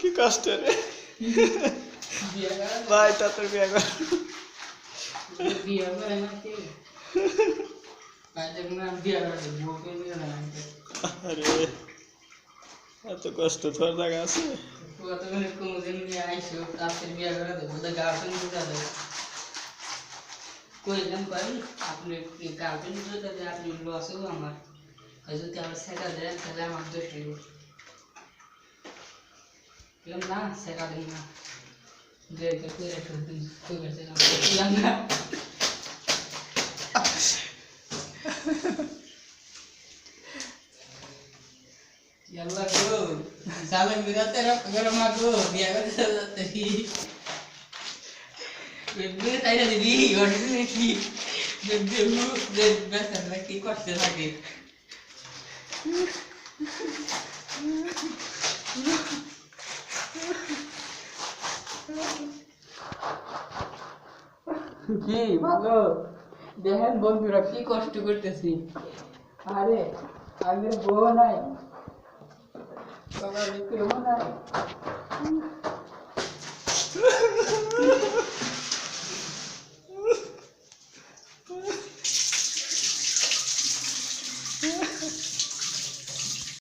কি কষ্ট রে। ভাই তাড়াতাড়ি বিয়ে কর। আরে, এত কষ্ট তোর জায়গা আছে। কইলাম ভাই আপনি গার্লফ্রেন্ড যদি আপনি লস કોઈ એમ કરું આપણે કાવતરું જો તમે આપણે ઉલ્લો હશે અમારે હજુ ત્યાં સેકા દરેક સલામ આપતો થયું એમ ના સેકા દઈના જે કરતું રહેતું કોઈ કરશે ના ಎಲ್ಲ ಗರು ಸಾಲ ಬಿಡತ್ತೆ ಗರಮ ಗು ಬಿಯಾಗತ್ತೆ lagi কি ভালো দেখেন বন্ধুরা কি কষ্ট করতেছি আরে আগের বউ নাই বাবা বিক্রম নাই Ha ha ha.